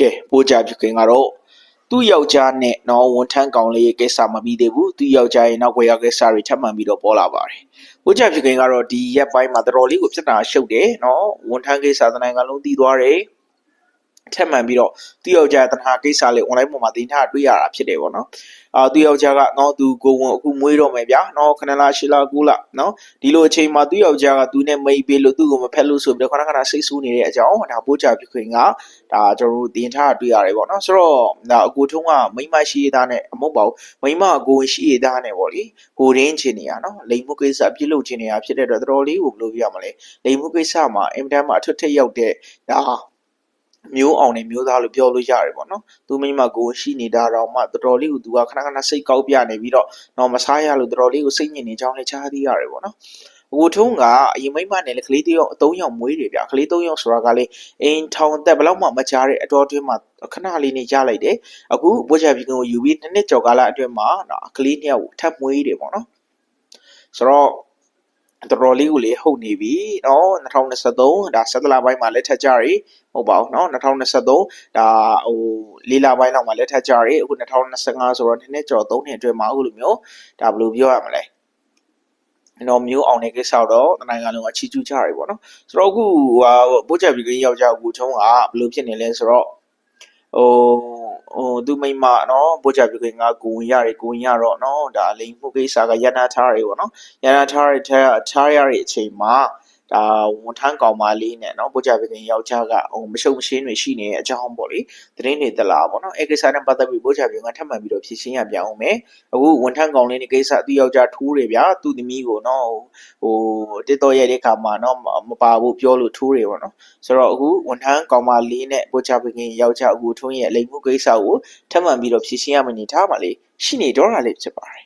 ကဲပိုးကြဖြစ်ခင်ကတော့သူ့ယောက်ျားနဲ့နော်ဝန်ထမ်းကောင်လေးရဲ့ကိစ္စမပြီးသေးဘူးသူ့ယောက်ျားရဲ့နောက်ွယ်ရောက်ကိစ္စတွေထပ်မံပြီးတော့ပေါ်လာပါတယ်ပိုးကြဖြစ်ခင်ကတော့ဒီရက်ပိုင်းမှာတော်တော်လေးကိုပြဿနာရှုပ်တယ်နော်ဝန်ထမ်းကိစ္စတနိုင်ငံလုံးတည်သွားတယ် ထက်မှန်ပြီးတော့သူ့ယောက်ျားတနဟာကိစ္စလေး online ပေါ်မှာတင်ထားတွေ့ရတာဖြစ်တယ်ပေါ့နော်အာသူ့ယောက်ျားကတော့သူကိုဝန်အခုမွေးတော့မယ်ဗျာနော်ခဏလားရှီလားကူလားနော်ဒီလိုအချိန်မှာသူ့ယောက်ျားကသူနဲ့မိတ်ပေးလို့သူ့ကိုမဖက်လို့ဆိုပြီးတော့ခဏခဏစိတ်ဆူနေတဲ့အကြောင်းဒါပိုးကြဖြစ်ခင်ကဒါကျွန်တော်တို့တင်ထားတွေ့ရတယ်ပေါ့နော်ဆိုတော့ဒါအကိုထုံးကမိန်းမရှိရသားနဲ့အမဟုတ်ပါဘူးမိန်းမအကိုရှိရသားနဲ့ပေါ့လေဟိုရင်းချင်နေရနော်လိမ်မှုကိစ္စပြစ်လို့ချင်နေရဖြစ်တဲ့အတွက်တော်တော်လေးကိုဘယ်လိုပြရမလဲလိမ်မှုကိစ္စမှာအင်မတန်မှအထွတ်ထက်ရောက်တဲ့ဒါ မျိုးအောင်နဲ့မျိုးသားလို့ပြောလို့ရတယ်ပေါ့နော်သူမိမကိုရှိနေတာတော့မှတော်တော်လေးကိုသူကခဏခဏစိတ်ကောက်ပြနေပြီးတော့တော့မစားရလို့တော်တော်လေးကိုစိတ်ညစ်နေကြောင်းလည်းကြားသိရတယ်ပေါ့နော်အကိုထုံးကအရင်မိမနဲ့လည်းကလေးတယောက်အသုံးယောက်မွေးတယ်ဗျကလေးသုံးယောက်ဆိုတာကလည်းအင်းထောင်သက်ဘယ်လောက်မှမကြားတဲ့အတော်အတွင်းမှာခဏလေးနေရလိုက်တယ်အခုဘွက်ချပြည်ကိုယူပြီးနှစ်နှစ်ကျော်ကာလအတွင်းမှာတော့ကလေးနှစ်ယောက်ထပ်မွေးတယ်ပေါ့နော်ဆိုတော့ တော်တော်လေးကိုလေဟုတ်နေပြီเนาะ2023ဒါ17လပိုင်းမှာလက်ထက်ကြရီဟုတ်ပါဘူးเนาะ2023ဒါဟိုလေးလပိုင်းလောက်မှာလက်ထက်ကြရီအခု2025ဆိုတော့နှစ်နှစ်ကျော်3နှစ်အတွင်းမှာအခုလိုမျိုးဒါဘယ်လိုပြောရမလဲနော်မျိုးအောင်တဲ့ကိစ္စတော့နိုင်ငံလုံးအချီးကျူးကြရပေါ့နော်ဆိုတော့အခုဟာပို့ချက်ပြီးကယောက်ျားကိုချုံးကဘယ်လိုဖြစ်နေလဲဆိုတော့ဟို ဟိုသူမိမနော်ပို့ချက်ပြီးကငါကိုဝင်ရတယ်ကိုဝင်ရတော့နော်ဒါလိန်မှုကိစ္စကရနာထားရပေါ့နော်ရနာထားရထားထားရတဲ့အချိန်မှာ ဒါဝန်ထမ်းကောင်မလေးနဲ့နော်ပို့ချပခင်ယောက်ျားကဟိုမရှုံမရှင်းတွေရှိနေတဲ့အကြောင်းပေါ့လေသတင်းတွေတက်လာပေါ့နော်အဲ့ကိစ္စနဲ့ပတ်သက်ပြီးပို့ချပခင်ကထပ်မံပြီးတော့ဖြည့်ရှင်းရပြန်အောင်မယ်အခုဝန်ထမ်းကောင်လေးနဲ့ကိစ္စသူယောက်ျားထိုးတယ်ဗျာသူ့သမီးကိုနော်ဟိုတစ်တော်ရဲ့တဲ့ခါမှာနော်မပါဘူးပြောလို့ထိုးတယ်ပေါ့နော်ဆိုတော့အခုဝန်ထမ်းကောင်မလေးနဲ့ပို့ချပခင်ယောက်ျားအခုထုံးရဲ့လိမ်မှုကိစ္စကိုထပ်မံပြီးတော့ဖြည့်ရှင်းရမယ့်အနေထားပါလေရှိနေတော့တာလေးဖြစ်ပါတယ်